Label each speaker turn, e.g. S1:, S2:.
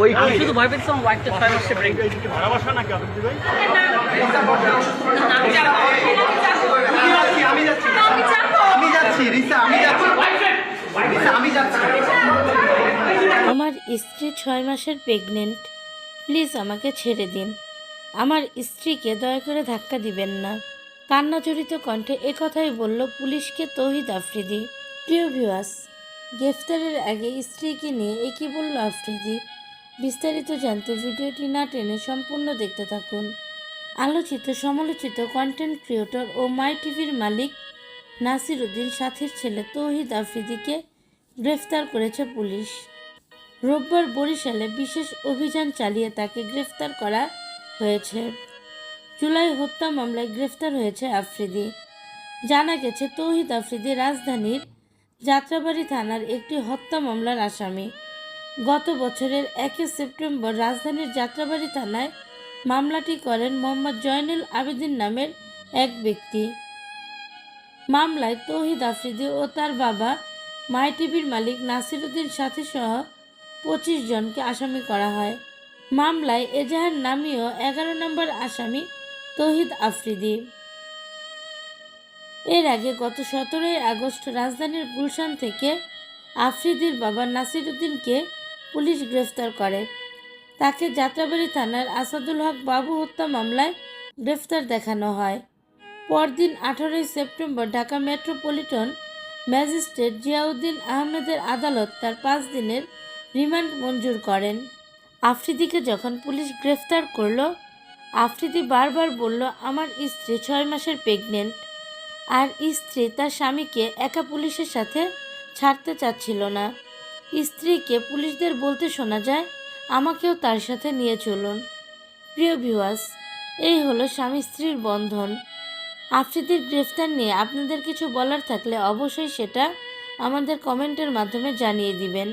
S1: ওই
S2: শুধু ভয় পেয়েছিলাম ওয়াইফটা ছয় মাসে প্রেগনেন্ট
S3: এটা কি ভালোবাসা নাকি আপনি ভাই?
S1: আমি যাচ্ছি আমি যাচ্ছি। রিসা আমি যাচ্ছি। আমি যাচ্ছি।
S4: আমার স্ত্রী ছয় মাসের প্রেগনেন্ট প্লিজ আমাকে ছেড়ে দিন। আমার স্ত্রীকে দয়া করে ধাক্কা দিবেন না। কান্নাজড়িত কণ্ঠে একথাই বলল পুলিশকে তৌহিদ আফ্রিদি। প্রিয় ভিউয়ার্স গ্রেফতারের আগে স্ত্রীকে নিয়ে একই বলল আফ্রিদি। বিস্তারিত জানতে ভিডিওটি না টেনে সম্পূর্ণ দেখতে থাকুন। আলোচিত, সমালোচিত কন্টেন্ট ক্রিয়েটর ও মাই টিভির মালিক নাসির উদ্দিন সাথীর ছেলে তৌহিদ আফ্রিদিকে গ্রেফতার করেছে পুলিশ। রোববার বরিশালে বিশেষ অভিযান চালিয়ে তাকে গ্রেফতার করা হয়েছে। জুলাই হত্যা মামলায় গ্রেফতার হয়েছে আফ্রিদি। জানা গেছে, তৌহিদ আফ্রিদি রাজধানীর যাত্রাবাড়ি থানার একটি হত্যা মামলার আসামি। গত বছরের একই সেপ্টেম্বর রাজধানীর যাত্রাবাড়ি থানায় মামলাটি করেন মোহাম্মদ জয়নুল আবেদিন নামের এক ব্যক্তি। মামলায় তৌহিদ আফ্রিদি ও তার বাবা মাই টিভির মালিক নাসিরুদ্দিন সাথী সহ পঁচিশ জনকে আসামি করা হয়। মামলায় এজাহার নামীয় এগারো নম্বর আসামি তৌহিদ আফ্রিদি। এর আগে গত সতেরোই আগস্ট রাজধানীর গুলশান থেকে আফ্রিদির বাবা নাসিরুদ্দিনকে পুলিশ গ্রেফতার করে। তাকে যাত্রাবাড়ি থানার আসাদুল হক বাবু হত্যা মামলায় গ্রেফতার দেখানো হয়। পরদিন আঠারোই September Dhaka metropolitan magistrate Ziauddin আহমেদের আদালত তার পাঁচ দিনের রিমান্ড মঞ্জুর করেন। আফ্রিদিকে যখন পুলিশ গ্রেফতার করল, আফ্রিদি বারবার বলল, আমার স্ত্রী ছয় মাসের প্রেগনেন্ট। আর স্ত্রী তার স্বামীকে একা পুলিশের সাথে ছাড়তে চাচ্ছিল না। স্ত্রীকে পুলিশদের বলতে শোনা যায়, আমাকেও তার সাথে নিয়ে চলুন। প্রিয় ভিউয়ার্স এই হলো স্বামী স্ত্রীর বন্ধন। আফ্রিদির গ্রেফতার নিয়ে আপনাদের কিছু বলার থাকলে অবশ্যই সেটা আমাদের কমেন্টের মাধ্যমে জানিয়ে দিবেন।